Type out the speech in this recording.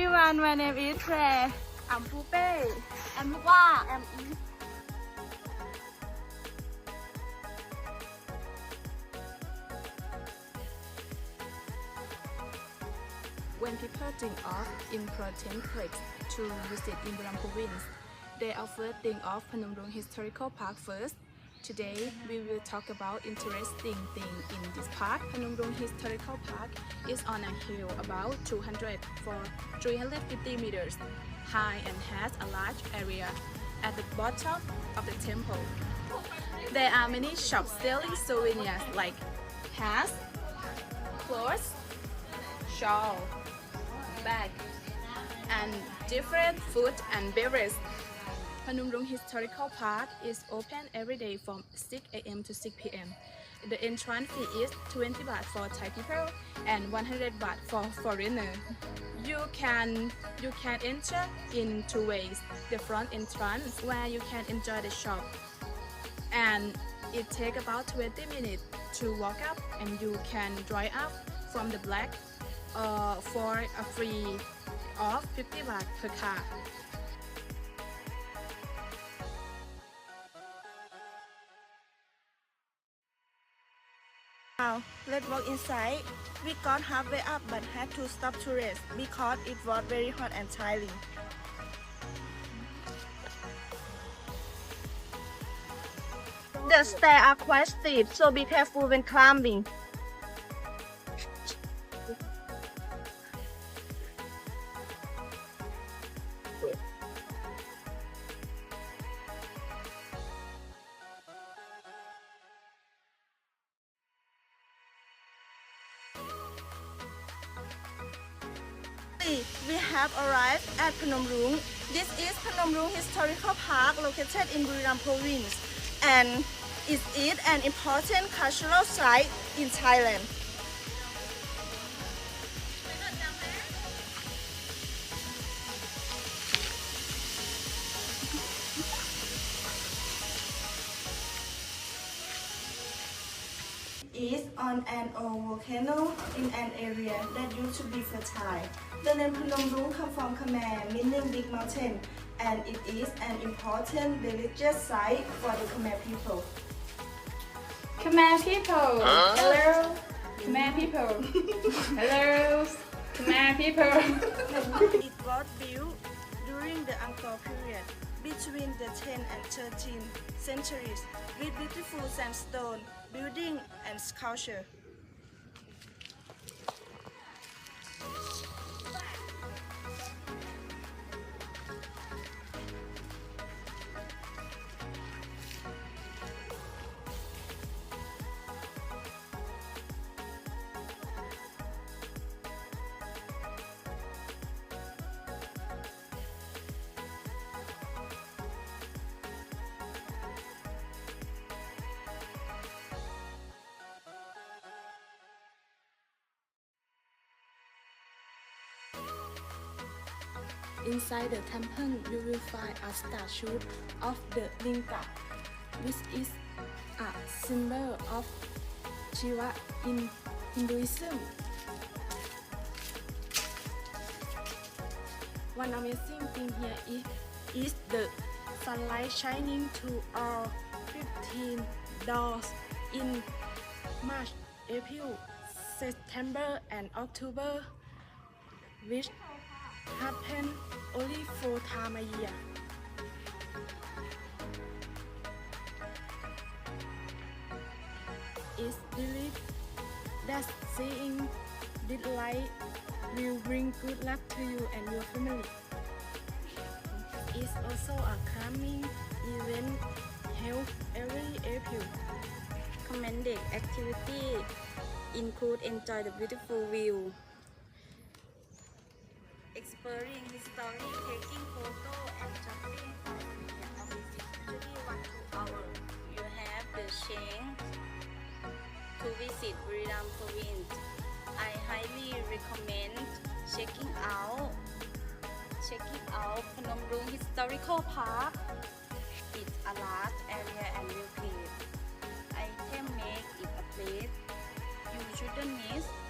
everyone, my name is Claire. I'm Pupe. I'm Mukwa. I'm Eve. When people think of important place to visit in Buram province, they often think of Phnom Rung Historical Park first. Today, we will talk about interesting thing in this park. Phnom Rung Historical Park is on a hill about 200 for 350 meters high and has a large area at the bottom of the temple. There are many shops selling souvenirs like hats, clothes, shawl, bag, and different food and beverage. Phnom Rung Historical Park is open every day from 6 a.m. to 6 p.m. The entrance fee is 20 baht for Thai people and 100 baht for foreigner. You can you can enter in two ways. The front entrance where you can enjoy the shop and it takes about 20 minutes to walk up and you can drive up from the black uh, for a free of 50 baht per car. Now, let's walk inside. We got halfway up but had to stop to rest because it was very hot and tiring. The stairs are quite steep, so be careful when climbing. Have arrived at Phnom Rung. This is Phnom Rung Historical Park located in Buriram Province and is it an important cultural site in Thailand. Is on an old volcano in an area that used to be fertile. The name Phnom Rung comes from Khmer, meaning big mountain, and it is an important religious site for the Khmer people. Khmer people! Hello! Khmer people! Hello! Khmer people! it was built during the Angkor period between the 10th and 13th centuries with beautiful sandstone building and sculpture. Inside the temple, you will find a statue of the Linga, which is a symbol of Shiva in Hinduism. One amazing thing here is, is the sunlight shining through all 15 doors in March, April, September, and October, which happen only four times a year. It's believed that seeing this light will bring good luck to you and your family. It's also a calming event held every April. Recommended activity include enjoy the beautiful view, whispering story, taking photo and jumping from is usually one to hour. You have the chance to visit Buriram province. I highly recommend checking out checking out Phnom Rung Historical Park. It's a large area and will place. I can make it a place you shouldn't miss.